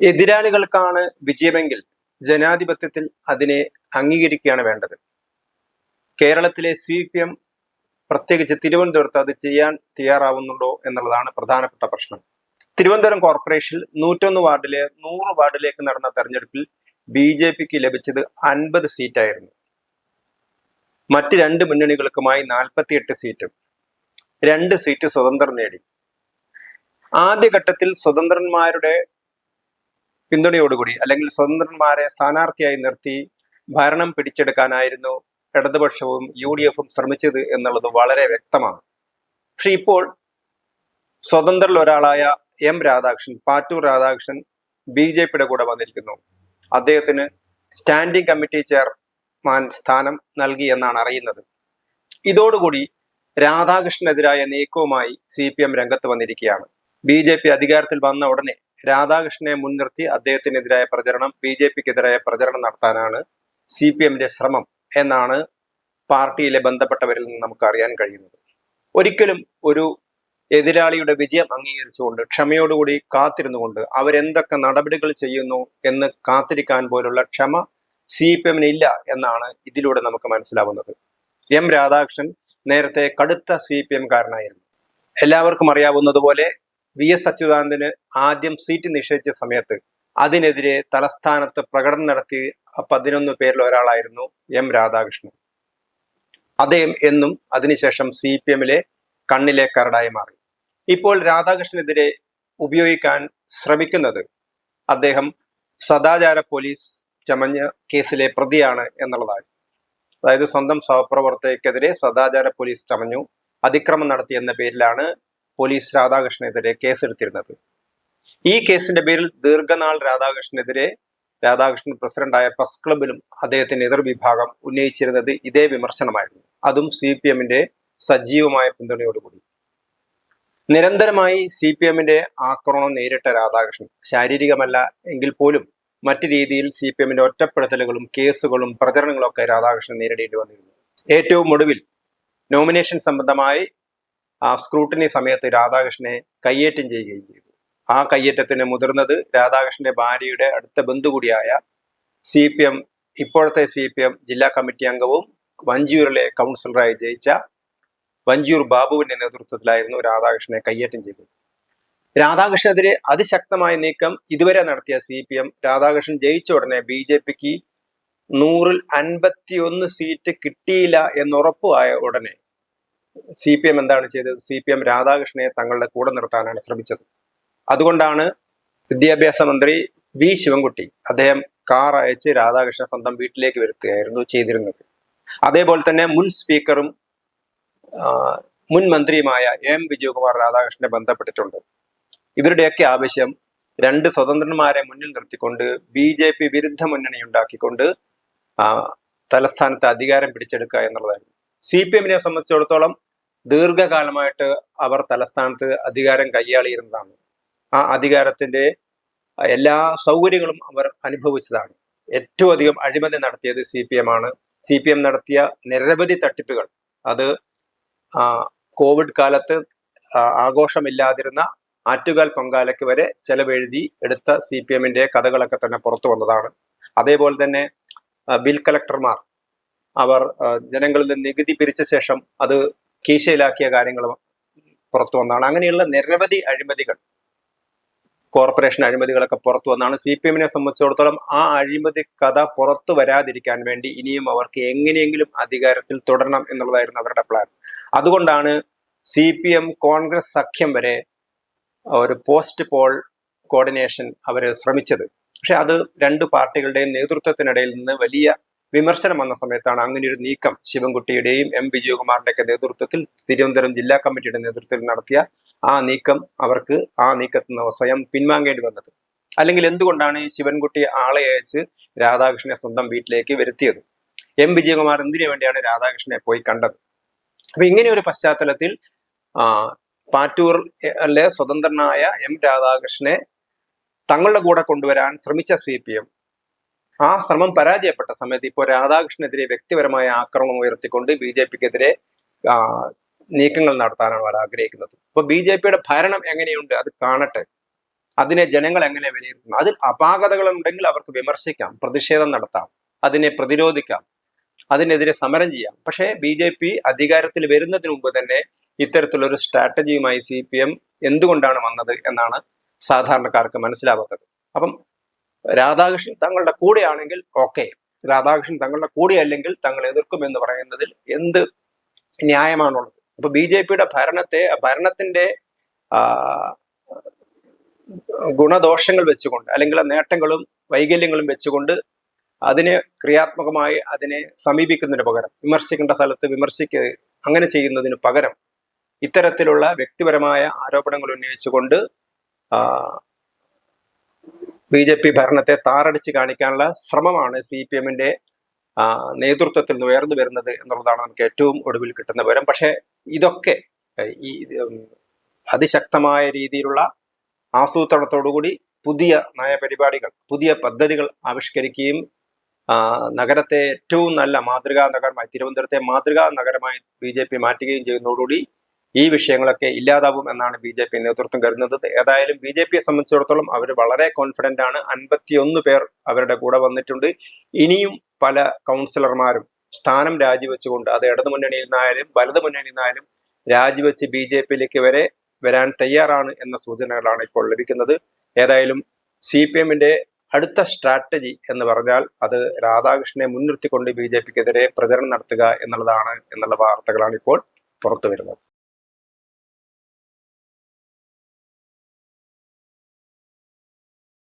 എതിരാളികൾക്കാണ് വിജയമെങ്കിൽ ജനാധിപത്യത്തിൽ അതിനെ അംഗീകരിക്കുകയാണ് വേണ്ടത്. കേരളത്തിലെ സി പി എം പ്രത്യേകിച്ച് തിരുവനന്തപുരത്ത് അത് ചെയ്യാൻ തയ്യാറാവുന്നുണ്ടോ എന്നുള്ളതാണ് പ്രധാനപ്പെട്ട പ്രശ്നം. തിരുവനന്തപുരം കോർപ്പറേഷനിൽ നൂറ്റൊന്ന് വാർഡിലെ നൂറ് വാർഡിലേക്ക് നടന്ന തെരഞ്ഞെടുപ്പിൽ ബി ജെ പിക്ക് ലഭിച്ചത് അൻപത് സീറ്റായിരുന്നു. മറ്റ് രണ്ട് മുന്നണികൾക്കുമായി നാൽപ്പത്തിയെട്ട് സീറ്റും രണ്ട് സീറ്റ് സ്വതന്ത്രം നേടി. ആദ്യഘട്ടത്തിൽ സ്വതന്ത്രന്മാരുടെ പിന്തുണയോടുകൂടി അല്ലെങ്കിൽ സ്വതന്ത്രന്മാരെ സ്ഥാനാർത്ഥിയായി നിർത്തി ഭരണം പിടിച്ചെടുക്കാനായിരുന്നു ഇടതുപക്ഷവും യു ഡി എഫും ശ്രമിച്ചത് എന്നുള്ളത് വളരെ വ്യക്തമാണ്. പക്ഷെ ഇപ്പോൾ സ്വതന്ത്രരിൽ ഒരാളായ M Radhakrishnan Pattoor Radhakrishnan B J പിയുടെ കൂടെ വന്നിരിക്കുന്നു. അദ്ദേഹത്തിന് സ്റ്റാൻഡിംഗ് കമ്മിറ്റി ചെയർമാൻ സ്ഥാനം നൽകി എന്നാണ് അറിയുന്നത്. ഇതോടുകൂടി രാധാകൃഷ്ണനെതിരായ നീക്കവുമായി സി പി എം രംഗത്ത് വന്നിരിക്കുകയാണ്. ബി ജെ പി അധികാരത്തിൽ വന്ന ഉടനെ രാധാകൃഷ്ണനെ മുൻനിർത്തി അദ്ദേഹത്തിനെതിരായ പ്രചരണം ബി ജെ പിക്കെതിരായ പ്രചരണം നടത്താനാണ് സി പി എമ്മിന്റെ ശ്രമം എന്നാണ് പാർട്ടിയിലെ ബന്ധപ്പെട്ടവരിൽ നിന്ന് നമുക്ക് അറിയാൻ കഴിയുന്നത്. ഒരിക്കലും ഒരു എതിരാളിയുടെ വിജയം അംഗീകരിച്ചുകൊണ്ട് ക്ഷമയോടുകൂടി കാത്തിരുന്നുകൊണ്ട് അവരെന്തൊക്കെ നടപടികൾ ചെയ്യുന്നു എന്ന് കാത്തിരിക്കാൻ പോലുള്ള ക്ഷമ സി പി എമ്മിന് ഇല്ല എന്നാണ് ഇതിലൂടെ നമുക്ക് മനസ്സിലാവുന്നത്. എം രാധാകൃഷ്ണൻ നേരത്തെ കടുത്ത സി പി എം കാരനായിരുന്നു. എല്ലാവർക്കും അറിയാവുന്നതുപോലെ വി എസ് അച്യുതാനന്ദന് ആദ്യം സീറ്റ് നിഷേധിച്ച സമയത്ത് അതിനെതിരെ തലസ്ഥാനത്ത് പ്രകടനം നടത്തി പതിനൊന്ന് പേരിൽ ഒരാളായിരുന്നു എം രാധാകൃഷ്ണൻ. അദ്ദേഹം എന്നും അതിനുശേഷം സി പി എമ്മിലെ കണ്ണിലെ കരടായി മാറി. ഇപ്പോൾ രാധാകൃഷ്ണനെതിരെ ഉപയോഗിക്കാൻ ശ്രമിക്കുന്നത് അദ്ദേഹം സദാചാര പോലീസ് ചമഞ്ഞ കേസിലെ പ്രതിയാണ് എന്നുള്ളതാണ് അതായത് സ്വന്തം സഹപ്രവർത്തകർക്കെതിരെ സദാചാര പോലീസ് ചമഞ്ഞു അതിക്രമം നടത്തി എന്ന പേരിലാണ് പോലീസ് രാധാകൃഷ്ണനെതിരെ കേസെടുത്തിരുന്നത്. ഈ കേസിന്റെ പേരിൽ ദീർഘനാൾ രാധാകൃഷ്ണനെതിരെ രാധാകൃഷ്ണൻ പ്രസിഡന്റായ പ്രസ് ക്ലബിലും അദ്ദേഹത്തിന്റെ എതിർവിഭാഗം ഉന്നയിച്ചിരുന്നത് ഇതേ വിമർശനമായിരുന്നു. അതും സി പി എമ്മിന്റെ സജീവമായ പിന്തുണയോടുകൂടി. നിരന്തരമായി സി പി എമ്മിന്റെ ആക്രമണം നേരിട്ട രാധാകൃഷ്ണൻ ശാരീരികമല്ല എങ്കിൽ പോലും മറ്റു രീതിയിൽ സി പി എമ്മിന്റെ ഒറ്റപ്പെടുത്തലുകളും കേസുകളും പ്രചരണങ്ങളും ഒക്കെ രാധാകൃഷ്ണൻ നേരിടേണ്ടി വന്നിരുന്നു. ഏറ്റവും ഒടുവിൽ നോമിനേഷൻ സംബന്ധമായി ആ സ്ക്രൂട്ടിനി സമയത്ത് രാധാകൃഷ്ണനെ കയ്യേറ്റം ചെയ്യുകയും ചെയ്തു. ആ കയ്യേറ്റത്തിന് മുതിർന്നത് രാധാകൃഷ്ണന്റെ ഭാര്യയുടെ അടുത്ത ബന്ധു കൂടിയായ സി പി എം ഇപ്പോഴത്തെ സി പി എം ജില്ലാ കമ്മിറ്റി അംഗവും വഞ്ചിയൂരിലെ കൗൺസിലറായി ജയിച്ച വഞ്ചിയൂർ ബാബുവിന്റെ നേതൃത്വത്തിലായിരുന്നു രാധാകൃഷ്ണനെ കയ്യേറ്റം ചെയ്തത്. രാധാകൃഷ്ണനെതിരെ അതിശക്തമായ നീക്കം ഇതുവരെ നടത്തിയ സി പി എം രാധാകൃഷ്ണൻ ജയിച്ച ഉടനെ ബി ജെ പിക്ക് നൂറിൽ അൻപത്തിയൊന്ന് സീറ്റ് കിട്ടിയില്ല എന്നുറപ്പായ ഉടനെ സി പി എം എന്താണ് ചെയ്തത്? സി പി എം രാധാകൃഷ്ണനെ തങ്ങളുടെ കൂടെ നിർത്താനാണ് ശ്രമിച്ചത്. അതുകൊണ്ടാണ് വിദ്യാഭ്യാസ മന്ത്രി വി ശിവൻകുട്ടി അദ്ദേഹം കാർ അയച്ച് രാധാകൃഷ്ണൻ സ്വന്തം വീട്ടിലേക്ക് വരുത്തുകയായിരുന്നു ചെയ്തിരുന്നത്. അതേപോലെ തന്നെ മുൻ സ്പീക്കറും മുൻ മന്ത്രിയുമായ എം വിജയകുമാർ രാധാകൃഷ്ണനെ ബന്ധപ്പെട്ടിട്ടുണ്ട്. ഇവരുടെയൊക്കെ ആവശ്യം രണ്ട് സ്വതന്ത്രന്മാരെ മുന്നിൽ നിർത്തിക്കൊണ്ട് ബി ജെ പി വിരുദ്ധ മുന്നണി ഉണ്ടാക്കിക്കൊണ്ട് തലസ്ഥാനത്ത് അധികാരം പിടിച്ചെടുക്കുക എന്നുള്ളതായിരുന്നു. സി പി എമ്മിനെ സംബന്ധിച്ചിടത്തോളം ദീർഘകാലമായിട്ട് അവർ തലസ്ഥാനത്ത് അധികാരം കൈയാളിയിരുന്നതാണ്. ആ അധികാരത്തിന്റെ എല്ലാ സൗകര്യങ്ങളും അവർ അനുഭവിച്ചതാണ്. ഏറ്റവും അധികം അഴിമതി നടത്തിയത് സി പി എം ആണ്. സി പി എം നടത്തിയ നിരവധി തട്ടിപ്പുകൾ. അത് കോവിഡ് കാലത്ത് ആഘോഷമില്ലാതിരുന്ന ആറ്റുകാൽ പൊങ്കാലയ്ക്ക് വരെ ചെലവെഴുതി എടുത്ത സി പി എമ്മിന്റെ കഥകളൊക്കെ തന്നെ പുറത്തു വന്നതാണ്. അതേപോലെ തന്നെ ബിൽ കളക്ടർമാർ. അവർ ജനങ്ങളിൽ നിന്ന് നികുതി പിരിച്ച ശേഷം അത് കീശയിലാക്കിയ കാര്യങ്ങൾ പുറത്തു വന്നതാണ്. അങ്ങനെയുള്ള നിരവധി അഴിമതികൾ കോർപ്പറേഷൻ അഴിമതികളൊക്കെ പുറത്തു വന്നാണ് സി പി എമ്മിനെ സംബന്ധിച്ചിടത്തോളം ആ അഴിമതി കഥ പുറത്തു വരാതിരിക്കാൻ വേണ്ടി ഇനിയും അവർക്ക് എങ്ങനെയെങ്കിലും അധികാരത്തിൽ തുടരണം എന്നുള്ളതായിരുന്നു അവരുടെ പ്ലാൻ അതുകൊണ്ടാണ് സി പി എം കോൺഗ്രസ് സഖ്യം വരെ ഒരു പോസ്റ്റ് പോൾ കോർഡിനേഷൻ അവർ ശ്രമിച്ചത്. പക്ഷെ അത് രണ്ട് പാർട്ടികളുടെയും നേതൃത്വത്തിനിടയിൽ നിന്ന് വലിയ വിമർശനം വന്ന സമയത്താണ് അങ്ങനെ ഒരു നീക്കം ശിവൻകുട്ടിയുടെയും എം വിജയകുമാറിന്റെ നേതൃത്വത്തിൽ തിരുവനന്തപുരം ജില്ലാ കമ്മിറ്റിയുടെ നേതൃത്വത്തിൽ നടത്തിയ ആ നീക്കം അവർക്ക് ആ നീക്കത്തിൽ നിന്ന് സ്വയം പിൻവാങ്ങേണ്ടി വന്നത്. അല്ലെങ്കിൽ എന്തുകൊണ്ടാണ് ഈ ശിവൻകുട്ടി ആളെ അയച്ച് രാധാകൃഷ്ണനെ സ്വന്തം വീട്ടിലേക്ക് വരുത്തിയത്? എം വിജയകുമാർ എന്തിനു വേണ്ടിയാണ് രാധാകൃഷ്ണനെ പോയി കണ്ടത്? അപ്പൊ ഇങ്ങനെ ഒരു പശ്ചാത്തലത്തിൽ പാറ്റൂറിലെ സ്വതന്ത്രനായ എം രാധാകൃഷ്ണനെ തങ്ങളുടെ കൂടെ കൊണ്ടുവരാൻ ശ്രമിച്ച സി പി എം ആ ശ്രമം പരാജയപ്പെട്ട സമയത്ത് ഇപ്പോൾ രാധാകൃഷ്ണനെതിരെ വ്യക്തിപരമായ ആക്രമണം ഉയർത്തിക്കൊണ്ട് ബി ജെ പിക്കെതിരെ നീക്കങ്ങൾ നടത്താനാണ് അവർ ആഗ്രഹിക്കുന്നത്. അപ്പൊ ബി ജെ പിയുടെ ഭരണം എങ്ങനെയുണ്ട്? അത് കാണട്ടെ. അതിനെ ജനങ്ങൾ എങ്ങനെ വിലയിരുത്തുന്നു അതിൽ അപാകതകൾ ഉണ്ടെങ്കിൽ അവർക്ക് വിമർശിക്കാം പ്രതിഷേധം നടത്താം അതിനെ പ്രതിരോധിക്കാം അതിനെതിരെ സമരം ചെയ്യാം. പക്ഷേ ബി ജെ പി അധികാരത്തിൽ വരുന്നതിന് മുമ്പ് തന്നെ ഇത്തരത്തിലൊരു സ്ട്രാറ്റജിയുമായി സി പി എം എന്തുകൊണ്ടാണ് വന്നത് എന്നാണ് സാധാരണക്കാർക്ക് മനസ്സിലാവാത്തത്. അപ്പം രാധാകൃഷ്ണൻ തങ്ങളുടെ കൂടെയാണെങ്കിൽ ഓക്കെ രാധാകൃഷ്ണൻ തങ്ങളുടെ കൂടെ അല്ലെങ്കിൽ തങ്ങൾ എതിർക്കും എന്ന് പറയുന്നതിൽ എന്ത് ന്യായമാണുള്ളത്? അപ്പൊ ബി ജെ പിയുടെ ഭരണത്തെ ഭരണത്തിന്റെ ഗുണദോഷങ്ങൾ വെച്ചുകൊണ്ട് അല്ലെങ്കിൽ നേട്ടങ്ങളും വൈകല്യങ്ങളും വെച്ചുകൊണ്ട് അതിനെ ക്രിയാത്മകമായി അതിനെ സമീപിക്കുന്നതിന് പകരം വിമർശിക്കേണ്ട സ്ഥലത്ത് വിമർശിക്കുക അങ്ങനെ ചെയ്യുന്നതിന് പകരം ഇത്തരത്തിലുള്ള വ്യക്തിപരമായ ആരോപണങ്ങൾ ഉന്നയിച്ചുകൊണ്ട് ബി ജെ പി ഭരണത്തെ താറടിച്ച് കാണിക്കാനുള്ള ശ്രമമാണ് സി പി എമ്മിന്റെ നേതൃത്വത്തിൽ നിന്ന് ഉയർന്നു വരുന്നത് എന്നുള്ളതാണ് നമുക്ക് ഏറ്റവും ഒടുവിൽ കിട്ടുന്ന വിവരം. പക്ഷേ ഇതൊക്കെ ഈ അതിശക്തമായ രീതിയിലുള്ള ആസൂത്രണത്തോടുകൂടി പുതിയ നയപരിപാടികൾ പുതിയ പദ്ധതികൾ ആവിഷ്കരിക്കുകയും നഗരത്തെ ഏറ്റവും നല്ല മാതൃകാ നഗരമായി തിരുവനന്തപുരത്തെ മാതൃകാ നഗരമായി ബി ജെ പി മാറ്റുകയും ചെയ്യുന്നതോടുകൂടി ഈ വിഷയങ്ങളൊക്കെ ഇല്ലാതാവും എന്നാണ് ബി ജെ പി നേതൃത്വം കരുതുന്നത്. ഏതായാലും ബി ജെ പിയെ സംബന്ധിച്ചിടത്തോളം അവർ വളരെ കോൺഫിഡന്റ് ആണ്. അൻപത്തിയൊന്ന് പേർ അവരുടെ കൂടെ വന്നിട്ടുണ്ട്. ഇനിയും പല കൗൺസിലർമാരും സ്ഥാനം രാജിവെച്ചുകൊണ്ട് അത് ഇടതു മുന്നണിയിൽ നിന്നായാലും വലതു മുന്നണിയിൽ നിന്നായാലും രാജിവെച്ച് ബി ജെ പിയിലേക്ക് വരെ വരാൻ തയ്യാറാണ് എന്ന സൂചനകളാണ് ഇപ്പോൾ ലഭിക്കുന്നത്. ഏതായാലും സി പി എമ്മിന്റെ അടുത്ത സ്ട്രാറ്റജി എന്ന് പറഞ്ഞാൽ അത് രാധാകൃഷ്ണനെ മുൻനിർത്തിക്കൊണ്ട് ബി ജെ പിക്കെതിരെ പ്രചരണം നടത്തുക എന്നുള്ളതാണ് എന്നുള്ള വാർത്തകളാണ് ഇപ്പോൾ പുറത്തു വരുന്നത്